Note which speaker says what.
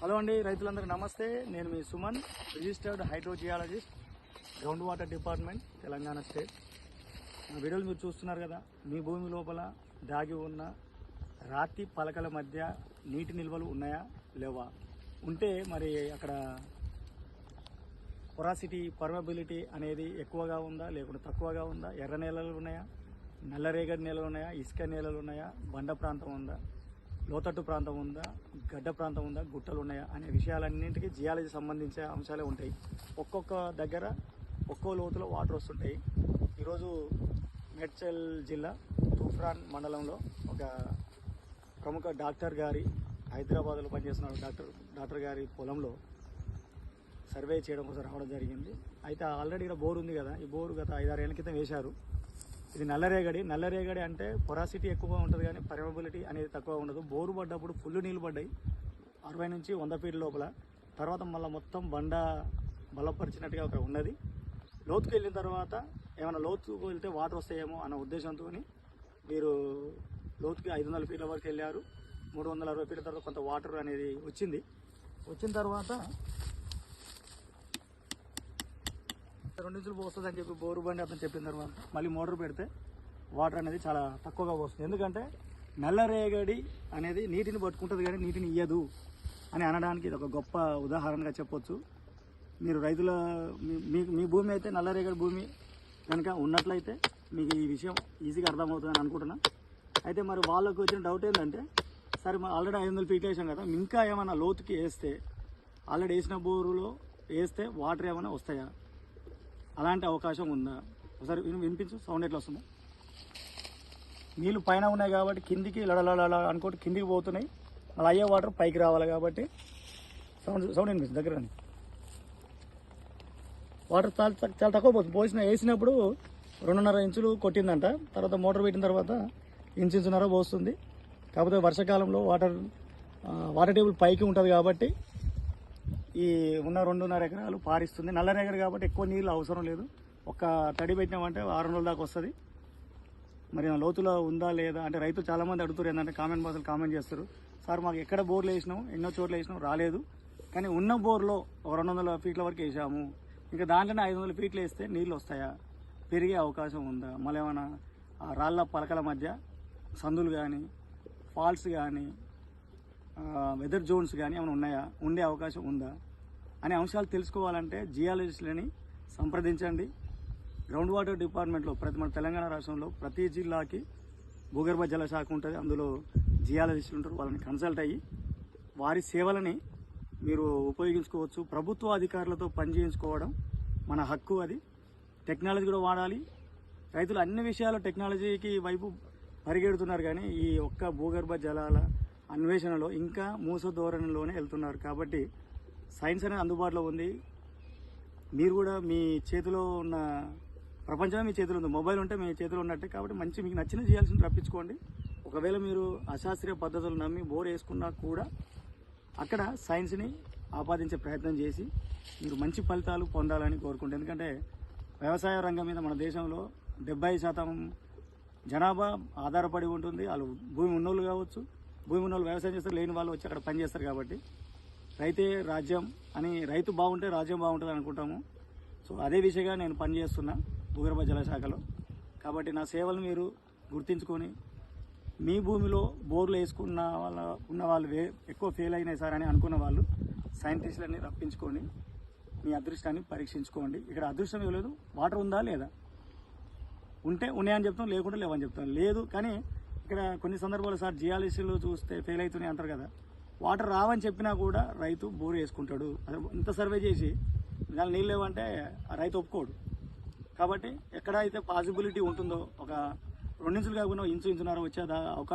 Speaker 1: Hello అండి రైతులందరికీ నమస్తే. నేను మీ Suman registered hydrogeologist ground water department Telangana state. నా వీడియోలు మీరు చూస్తున్నారు కదా మీ భూమి లోపల దాగి ఉన్న రాతి పలకల మధ్య నీటి నిల్వలు ఉన్నాయా లేవా? ఉంటే మరి అక్కడ పొరాసిటీ పర్మబిలిటీ అనేది ఎక్కువగా ఉందా లేకుంటే తక్కువగా ఉందా? ఎర్ర నేలలు ఉన్నాయా? నల్లరేగడి నేలలు ఉన్నాయా? ఇసుక నేలలు ఉన్నాయా? బండ ప్రాంతం ఉందా? లోతట్టు ప్రాంతం ఉందా గడ్డ ప్రాంతం ఉందా గుట్టలు ఉన్నాయా అనే విషయాలన్నింటికి జియాలజీ సంబంధించే అంశాలే ఉంటాయి. ఒక్కొక్క దగ్గర ఒక్కో లోతులో వాటర్ వస్తుంటాయి. ఈరోజు మేడ్చల్ జిల్లా తూఫ్రాన్ మండలంలో ఒక ప్రముఖ డాక్టర్ గారి హైదరాబాద్లో పనిచేస్తున్న డాక్టర్ డాక్టర్ గారి పొలంలో సర్వే చేయడం కోసం రావడం జరిగింది. అయితే ఆల్రెడీ ఇక్కడ బోర్ ఉంది కదా ఈ బోరు గత ఐదారు ఏళ్ళ క్రితం వేశారు. ఇది నల్లరేగడి. నల్లరేగడి అంటే పొరాసిటీ ఎక్కువగా ఉంటుంది కానీ పర్మబిలిటీ అనేది తక్కువ ఉండదు. బోరు పడ్డప్పుడు ఫుల్ నీళ్ళు పడ్డాయి. అరవై నుంచి వంద ఫీట్ లోపల. తర్వాత మళ్ళీ మొత్తం బండ బలపరిచినట్టుగా ఒక ఉన్నది. లోతుకు వెళ్ళిన తర్వాత ఏమైనా లోతుకు వెళ్తే వాటర్ వస్తాయేమో అన్న ఉద్దేశంతో మీరు లోతుకి ఐదు వందల ఫీట్ల వరకు వెళ్ళారు. మూడు వందల అరవై ఫీట్ల తర్వాత కొంత వాటర్ అనేది వచ్చింది. వచ్చిన తర్వాత రెండు ఇంచులు పోస్తుంది అని చెప్పి బోరు బండి అతను చెప్పిన తర్వాత మళ్ళీ మోటార్ పెడితే వాటర్ అనేది చాలా తక్కువగా పోస్తుంది. ఎందుకంటే నల్లరేగడి అనేది నీటిని పట్టుకుంటుంది కానీ నీటిని ఇయ్యదు అని అనడానికి ఇది ఒక గొప్ప ఉదాహరణగా చెప్పొచ్చు. మీరు రైతుల మీ- మీ భూమి అయితే నల్లరేగడి భూమి కనుక ఉన్నట్లయితే మీకు ఈ విషయం ఈజీగా అర్థమవుతుందని అనుకుంటున్నా. అయితే మరి వాళ్ళకు వచ్చిన డౌట్ ఏంటంటే సరే మరి ఆల్రెడీ ఐదు వందలు ఫీట్లు వేసాం కదా ఇంకా ఏమైనా లోతుకి వేస్తే ఆల్రెడీ వేసిన బోరులో వేస్తే వాటర్ ఏమైనా వస్తాయా? అలాంటి అవకాశం ఉందా? ఒకసారి వినిపించు. సౌండ్ ఎట్లా వస్తుంది. నీళ్ళు పైన ఉన్నాయి కాబట్టి కిందికి లడలడ అనుకోటి కిందికి పోతున్నాయి. మళ్ళీ అయ్యే వాటర్ పైకి రావాలి కాబట్టి సౌండ్ సౌండ్ వినిపిస్తుంది దగ్గర వాటర్ చాలా చాలా తక్కువ పోతుంది. పోసిన వేసినప్పుడు రెండున్నర ఇంచులు కొట్టిందంట. తర్వాత మోటార్ పెట్టిన తర్వాత ఇంచు ఇంచున్నర పోస్తుంది. కాకపోతే వర్షాకాలంలో వాటర్ వాటర్ టేబుల్ పైకి ఉంటుంది కాబట్టి ఈ ఉన్న రెండున్నర ఎకరాలు పారిస్తుంది. నల్లరేగడి కాబట్టి ఎక్కువ నీళ్ళు అవసరం లేదు. ఒక తడి పెట్టినామంటే ఆరు రోజుల దాకా వస్తుంది. మరి లోతులో ఉందా లేదా అంటే రైతులు చాలామంది అడుగుతారు ఏంటంటే కామెంట్ బాక్స్లో కామెంట్ చేస్తారు. సార్ మాకు ఎక్కడ బోర్లు వేసినాం ఎన్నో చోట్ల వేసినాం రాలేదు. కానీ ఉన్న బోర్లో ఒక రెండు వందల ఫీట్ల వరకు వేసాము. ఇంకా దాంట్లోనే ఐదు వందల ఫీట్లు వేస్తే నీళ్ళు వస్తాయా? పెరిగే అవకాశం ఉందా? మళ్ళీ ఏమైనా ఆ రాళ్ళ పలకల మధ్య సందులు కానీ ఫాల్స్ కానీ వెదర్ జోన్స్ కానీ ఏమైనా ఉన్నాయా? ఉండే అవకాశం ఉందా? అనే అంశాలు తెలుసుకోవాలంటే జియాలజిస్టులని సంప్రదించండి. గ్రౌండ్ వాటర్ డిపార్ట్మెంట్లో ప్రతి మన తెలంగాణ రాష్ట్రంలో ప్రతి జిల్లాకి భూగర్భ జల శాఖ ఉంటుంది. అందులో జియాలజిస్టులు ఉంటారు. వాళ్ళని కన్సల్ట్ అయ్యి వారి సేవలని మీరు ఉపయోగించుకోవచ్చు. ప్రభుత్వ అధికారులతో పనిచేయించుకోవడం మన హక్కు అది. టెక్నాలజీ కూడా వాడాలి. రైతులు అన్ని విషయాల్లో టెక్నాలజీకి వైపు పరిగెడుతున్నారు కానీ ఈ ఒక్క భూగర్భ జలాల అన్వేషణలో ఇంకా మూస ధోరణిలోనే వెళ్తున్నారు. కాబట్టి సైన్స్ అనేది అందుబాటులో ఉంది. మీరు కూడా మీ చేతిలో ఉన్న ప్రపంచమే మీ చేతిలో ఉంది. మొబైల్ ఉంటే మీ చేతిలో ఉన్నట్టే. కాబట్టి మంచి మీకు నచ్చిన చేయాల్సింది రప్పించుకోండి. ఒకవేళ మీరు అశాస్త్రీయ పద్ధతులు నమ్మి బోర్ వేసుకున్నా కూడా అక్కడ సైన్స్ని ఆపాదించే ప్రయత్నం చేసి మీరు మంచి ఫలితాలు పొందాలని కోరుకుంటాను ఎందుకంటే వ్యవసాయ రంగం మీద మన దేశంలో డెబ్బై శాతం జనాభా ఆధారపడి ఉంటుంది. వాళ్ళు భూమి ఉన్నోళ్ళు కావచ్చు భూమి ఉన్నోళ్ళు వ్యవసాయం చేస్తారు లేని వాళ్ళు వచ్చి అక్కడ పనిచేస్తారు కాబట్టి. రైతే రాజ్యం అని రైతు బాగుంటే రాజ్యం బాగుంటుంది అనుకుంటాము. సో అదే విషయంగా నేను పనిచేస్తున్నా భూగర్భ జలశాఖలో. కాబట్టి నా సేవలు మీరు గుర్తించుకొని మీ భూమిలో బోర్లు వేసుకున్న వాళ్ళ ఉన్న వాళ్ళు వే ఎక్కువ ఫెయిల్ అయినాయి సార్ అని అనుకున్న వాళ్ళు సైంటిస్టులని రప్పించుకొని మీ అదృష్టాన్ని పరీక్షించుకోండి. ఇక్కడ అదృష్టం ఇవ్వలేదు వాటర్ ఉందా లేదా? ఉంటే ఉన్నాయని చెప్తాం లేకుండా లేవని చెప్తాం. లేదు కానీ ఇక్కడ కొన్ని సందర్భాలు సార్ జియాలజీలు చూస్తే ఫెయిల్ అవుతున్నాయి అంటారు కదా. వాటర్ రావని చెప్పినా కూడా రైతు బోర్ వేసుకుంటాడు. ఇంత సర్వే చేసి దాని నీళ్ళు లేవంటే రైతు ఒప్పుకోడు. కాబట్టి ఎక్కడ అయితే పాసిబిలిటీ ఉంటుందో ఒక రెండు ఇంచులు కాకుండా ఇంచు ఇంచున్నర వచ్చే అవకాశం